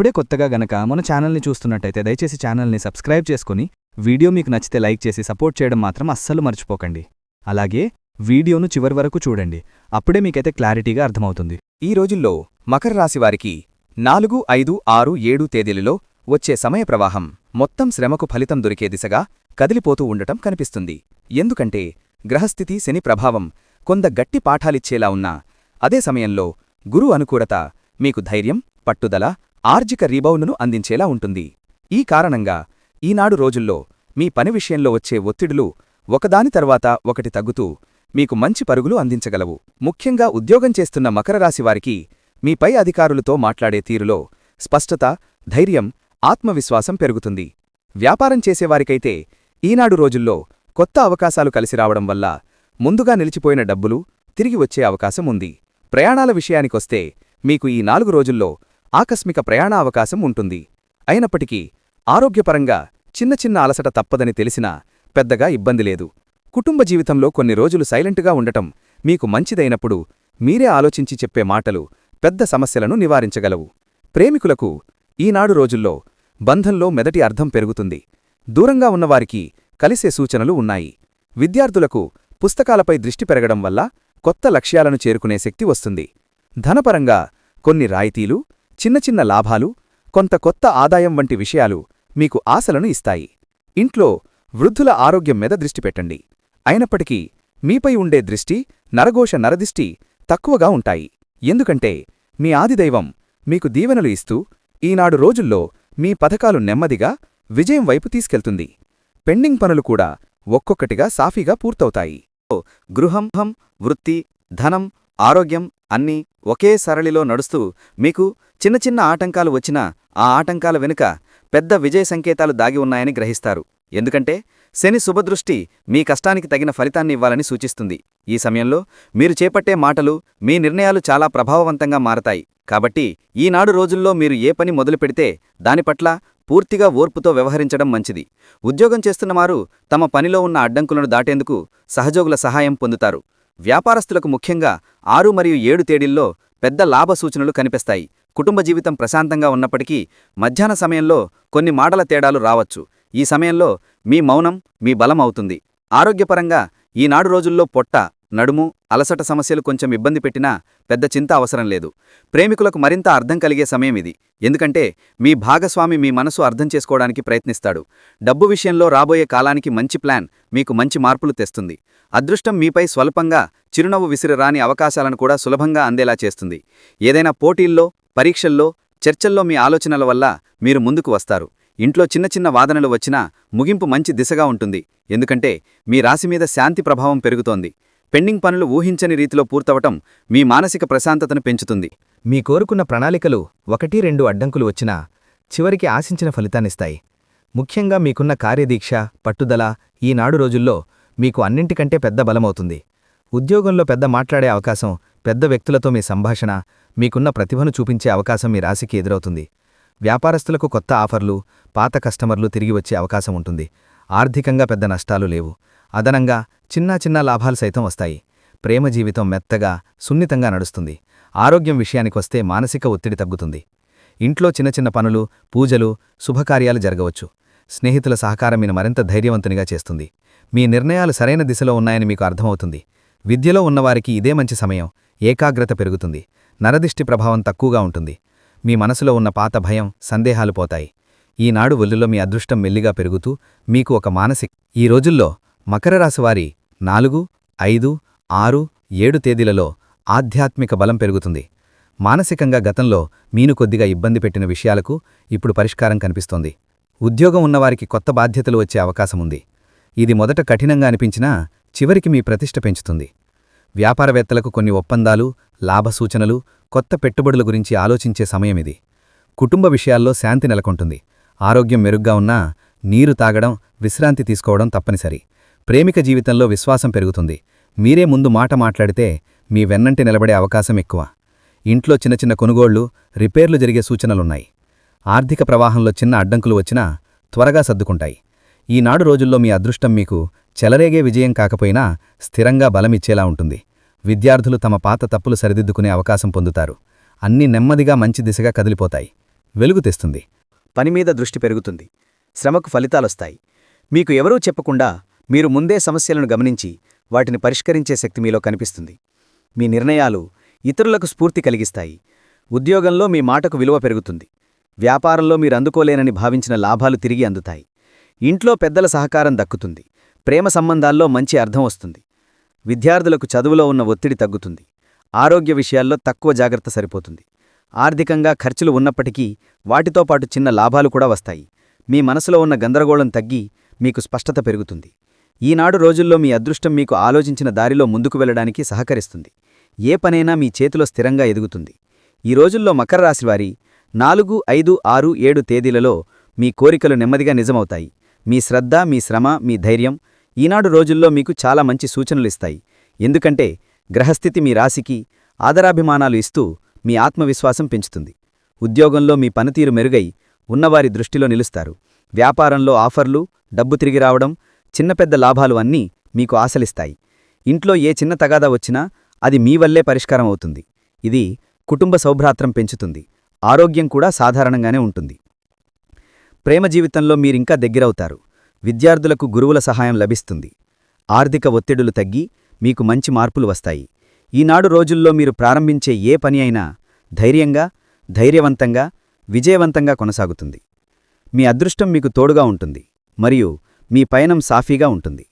ఇప్పుడే కొత్తగా గనక మన ఛానల్ని చూస్తున్నట్టయితే దయచేసి ఛానల్ని సబ్స్క్రైబ్ చేసుకుని వీడియో మీకు నచ్చితే లైక్ చేసి సపోర్ట్ చేయడం మాత్రం అస్సలు మర్చిపోకండి. అలాగే వీడియోను చివరి వరకు చూడండి. అప్పుడే మీకైతే క్లారిటీగా అర్థమవుతుంది. ఈ రోజుల్లో మకర రాశివారికి నాలుగు ఐదు ఆరు ఏడు తేదీలలో వచ్చే సమయ ప్రవాహం మొత్తం శ్రమకు ఫలితం దొరికే దిశగా కదిలిపోతూ ఉండటం కనిపిస్తుంది. ఎందుకంటే గ్రహస్థితి శని ప్రభావం కొంద గట్టి పాఠాలిచ్చేలా ఉన్నా అదే సమయంలో గురు అనుకూలత మీకు ధైర్యం పట్టుదల ఆర్జిక రీబౌండ్ను అందించేలా ఉంటుంది. ఈ కారణంగా ఈనాడు రోజుల్లో మీ పని విషయంలో వచ్చే ఒత్తిడులు ఒకదాని తర్వాత ఒకటి తగ్గుతూ మీకు మంచి పరుగులు అందించగలవు. ముఖ్యంగా ఉద్యోగం చేస్తున్న మకర రాశివారికి అధికారులతో మాట్లాడే తీరులో స్పష్టత ధైర్యం ఆత్మవిశ్వాసం పెరుగుతుంది. వ్యాపారం చేసేవారికైతే ఈనాడు రోజుల్లో కొత్త అవకాశాలు కలిసి రావడం వల్ల ముందుగా నిలిచిపోయిన డబ్బులు తిరిగి వచ్చే అవకాశం ఉంది. ప్రయాణాల విషయానికొస్తే మీకు ఈ నాలుగు రోజుల్లో ఆకస్మిక ప్రయాణ అవకాశం ఉంటుంది. అయినప్పటికీ ఆరోగ్యపరంగా చిన్న చిన్న అలసట తప్పదని తెలిసినా పెద్దగా ఇబ్బంది లేదు. కుటుంబ జీవితంలో కొన్ని రోజులు సైలెంట్గా ఉండటం మీకు మంచిదైనప్పుడు మీరే ఆలోచించి చెప్పే మాటలు పెద్ద సమస్యలను నివారించగలవు. ప్రేమికులకు ఈనాడు రోజుల్లో బంధంలో మెదటి అర్థం పెరుగుతుంది. దూరంగా ఉన్నవారికి కలిసే సూచనలు ఉన్నాయి. విద్యార్థులకు పుస్తకాలపై దృష్టి పెరగడం వల్ల కొత్త లక్ష్యాలను చేరుకునే శక్తి వస్తుంది. ధనపరంగా కొన్ని రాయితీలు చిన్న చిన్న లాభాలు కొంత కొత్త ఆదాయం వంటి విషయాలు మీకు ఆశలను ఇస్తాయి. ఇంట్లో వృద్ధుల ఆరోగ్యం మీద దృష్టి పెట్టండి. అయినప్పటికీ మీపై ఉండే దృష్టి నరఘోష నరదిష్టి తక్కువగా ఉంటాయి. ఎందుకంటే మీ ఆదిదైవం మీకు దీవెనలు ఇస్తూ ఈనాడు రోజుల్లో మీ పథకాలు నెమ్మదిగా విజయం వైపు తీసుకెళ్తుంది. పెండింగ్ పనులు కూడా ఒక్కొక్కటిగా సాఫీగా పూర్తవుతాయి. గృహం వృత్తి ధనం ఆరోగ్యం అన్నీ ఒకే సరళిలో నడుస్తూ మీకు చిన్న చిన్న ఆటంకాలు వచ్చినా ఆ ఆటంకాల వెనుక పెద్ద విజయ సంకేతాలు దాగి ఉన్నాయని గ్రహిస్తారు. ఎందుకంటే శని శుభదృష్టి మీ కష్టానికి తగిన ఫలితాన్ని ఇవ్వాలని సూచిస్తుంది. ఈ సమయంలో మీరు చేపట్టే మాటలు మీ నిర్ణయాలు చాలా ప్రభావవంతంగా మారతాయి. కాబట్టి ఈనాడు రోజుల్లో మీరు ఏ పని మొదలుపెడితే దాని పట్ల పూర్తిగా ఓర్పుతో వ్యవహరించడం మంచిది. ఉద్యోగం చేస్తున్నవారు తమ పనిలో ఉన్న అడ్డంకులను దాటేందుకు సహజోగుల సహాయం పొందుతారు. వ్యాపారస్తులకు ముఖ్యంగా ఆరు మరియు ఏడు తేదీల్లో పెద్ద లాభ సూచనలు కనిపిస్తాయి. కుటుంబ జీవితం ప్రశాంతంగా ఉన్నప్పటికీ మధ్యాహ్న సమయంలో కొన్ని మాటల తేడాలు రావచ్చు. ఈ సమయంలో మీ మౌనం మీ బలం అవుతుంది. ఆరోగ్యపరంగా ఈనాడు రోజుల్లో పొట్ట నడుము అలసట సమస్యలు కొంచెం ఇబ్బంది పెట్టినా పెద్ద చింత అవసరం లేదు. ప్రేమికులకు మరింత అర్థం కలిగే సమయం ఇది. ఎందుకంటే మీ భాగస్వామి మీ మనసు అర్థం చేసుకోవడానికి ప్రయత్నిస్తాడు. డబ్బు విషయంలో రాబోయే కాలానికి మంచి ప్లాన్ మీకు మంచి మార్పులు తెస్తుంది. అదృష్టం మీపై స్వల్పంగా చిరునవ్వు విసిరరాని అవకాశాలను కూడా సులభంగా అందేలా చేస్తుంది. ఏదైనా పోటీల్లో పరీక్షల్లో చర్చల్లో మీ ఆలోచనల వల్ల మీరు ముందుకు వస్తారు. ఇంట్లో చిన్న చిన్న వాదనలు వచ్చినా ముగింపు మంచి దిశగా ఉంటుంది. ఎందుకంటే మీ రాశిమీద శాంతి ప్రభావం పెరుగుతోంది. పెండింగ్ పనులు ఊహించని రీతిలో పూర్తవటం మీ మానసిక ప్రశాంతతను పెంచుతుంది. మీ కోరుకున్న ప్రణాళికలు ఒకటి రెండు అడ్డంకులు వచ్చినా చివరికి ఆశించిన ఫలితాన్నిస్తాయి. ముఖ్యంగా మీకున్న కార్యదీక్ష పట్టుదల ఈనాడు రోజుల్లో మీకు అన్నింటికంటే పెద్ద బలమవుతుంది. ఉద్యోగంలో పెద్ద మాట్లాడే అవకాశం పెద్ద వ్యక్తులతో మీ సంభాషణ మీకున్న ప్రతిభను చూపించే అవకాశం మీ రాశికి ఎదురవుతుంది. వ్యాపారస్తులకు కొత్త ఆఫర్లు పాత కస్టమర్లు తిరిగి వచ్చే అవకాశం ఉంటుంది. ఆర్థికంగా పెద్ద నష్టాలు లేవు. అదనంగా చిన్నా చిన్న లాభాలు సైతం వస్తాయి. ప్రేమ జీవితం మెత్తగా సున్నితంగా నడుస్తుంది. ఆరోగ్యం విషయానికొస్తే మానసిక ఒత్తిడి తగ్గుతుంది. ఇంట్లో చిన్న చిన్న పనులు పూజలు శుభకార్యాలు జరగవచ్చు. స్నేహితుల సహకారం మీను మరింత ధైర్యవంతునిగా చేస్తుంది. మీ నిర్ణయాలు సరైన దిశలో ఉన్నాయని మీకు అర్థమవుతుంది. విద్యలో ఉన్నవారికి ఇదే మంచి సమయం. ఏకాగ్రత పెరుగుతుంది. నరదిష్టి ప్రభావం తక్కువగా ఉంటుంది. మీ మనసులో ఉన్న పాత భయం సందేహాలు పోతాయి. ఈనాడు ఒల్లులో మీ అదృష్టం మెల్లిగా పెరుగుతూ మీకు ఒక మానసిక ఈ రోజుల్లో మకర రాశివారి నాలుగు ఐదు ఆరు ఏడు తేదీలలో ఆధ్యాత్మిక బలం పెరుగుతుంది. మానసికంగా గతంలో మీను కొద్దిగా ఇబ్బంది పెట్టిన విషయాలకు ఇప్పుడు పరిష్కారం కనిపిస్తోంది. ఉద్యోగం ఉన్నవారికి కొత్త బాధ్యతలు వచ్చే అవకాశముంది ఇది మొదట కఠినంగా అనిపించినా చివరికి మీ ప్రతిష్ట పెంచుతుంది. వ్యాపారవేత్తలకు కొన్ని ఒప్పందాలు లాభసూచనలు కొత్త పెట్టుబడుల గురించి ఆలోచించే సమయమిది కుటుంబ విషయాల్లో శాంతి నెలకొంటుంది. ఆరోగ్యం మెరుగ్గా ఉన్నా నీరు తాగడం విశ్రాంతి తీసుకోవడం తప్పనిసరి. ప్రేమిక జీవితంలో విశ్వాసం పెరుగుతుంది. మీరే ముందు మాట మాట్లాడితే మీ వెన్నంటి నిలబడే అవకాశం ఎక్కువ. ఇంట్లో చిన్న చిన్న కొనుగోళ్ళు రిపేర్లు జరిగే సూచనలున్నాయి. ఆర్థిక ప్రవాహంలో చిన్న అడ్డంకులు వచ్చినా త్వరగా సర్దుకుంటాయి. ఈనాడు రోజుల్లో మీ అదృష్టం మీకు చెలరేగే విజయం కాకపోయినా స్థిరంగా బలమిచ్చేలా ఉంటుంది. విద్యార్థులు తమ పాత తప్పులు సరిదిద్దుకునే అవకాశం పొందుతారు. అన్నీ నెమ్మదిగా మంచి దిశగా కదిలిపోతాయి. వెలుగు తెస్తుంది. పనిమీద దృష్టి పెరుగుతుంది. శ్రమకు ఫలితాలొస్తాయి. మీకు ఎవరూ చెప్పకుండా మీరు ముందే సమస్యలను గమనించి వాటిని పరిష్కరించే శక్తి మీలో కనిపిస్తుంది. మీ నిర్ణయాలు ఇతరులకు స్ఫూర్తి కలిగిస్తాయి. ఉద్యోగంలో మీ మాటకు విలువ పెరుగుతుంది. వ్యాపారంలో మీరు అందుకోలేనని భావించిన లాభాలు తిరిగి అందుతాయి. ఇంట్లో పెద్దల సహకారం దక్కుతుంది. ప్రేమ సంబంధాల్లో మంచి అర్థం వస్తుంది. విద్యార్థులకు చదువులో ఉన్న ఒత్తిడి తగ్గుతుంది. ఆరోగ్య విషయాల్లో తక్కువ జాగ్రత్త సరిపోతుంది. ఆర్థికంగా ఖర్చులు ఉన్నప్పటికీ వాటితో పాటు చిన్న లాభాలు కూడా వస్తాయి. మీ మనసులో ఉన్న గందరగోళం తగ్గి మీకు స్పష్టత పెరుగుతుంది. ఈనాడు రోజుల్లో మీ అదృష్టం మీకు ఆలోచించిన దారిలో ముందుకు వెళ్ళడానికి సహకరిస్తుంది. ఏ పనైనా మీ చేతిలో స్థిరంగా ఎదుగుతుంది. ఈ రోజుల్లో మకర రాశివారి నాలుగు ఐదు ఆరు ఏడు తేదీలలో మీ కోరికలు నెమ్మదిగా నిజమవుతాయి. మీ శ్రద్ధ మీ శ్రమ మీ ధైర్యం ఈనాడు రోజుల్లో మీకు చాలా మంచి సూచనలు ఇస్తాయి. ఎందుకంటే గ్రహస్థితి మీ రాశికి ఆదరాభిమానాలు ఇస్తూ మీ ఆత్మవిశ్వాసం పెంచుతుంది. ఉద్యోగంలో మీ పనితీరు మెరుగై ఉన్నవారి దృష్టిలో నిలుస్తారు. వ్యాపారంలో ఆఫర్లు డబ్బు తిరిగి రావడం చిన్న పెద్ద లాభాలు అన్నీ మీకు ఆశలిస్తాయి. ఇంట్లో ఏ చిన్న తగాదా వచ్చినా అది మీ వల్లే పరిష్కారం అవుతుంది. ఇది కుటుంబ సౌభ్రాత్రం పెంచుతుంది. ఆరోగ్యం కూడా సాధారణంగానే ఉంటుంది. ప్రేమ జీవితంలో మీరింకా దగ్గరవుతారు. విద్యార్థులకు గురువుల సహాయం లభిస్తుంది. ఆర్థిక ఒత్తిడులు తగ్గి మీకు మంచి మార్పులు వస్తాయి. ఈనాడు రోజుల్లో మీరు ప్రారంభించే ఏ పని అయినా ధైర్యంగా ధైర్యవంతంగా విజయవంతంగా కొనసాగుతుంది. మీ అదృష్టం మీకు తోడుగా ఉంటుంది. మరియు మీ పయనం సాఫీగా ఉంటుంది.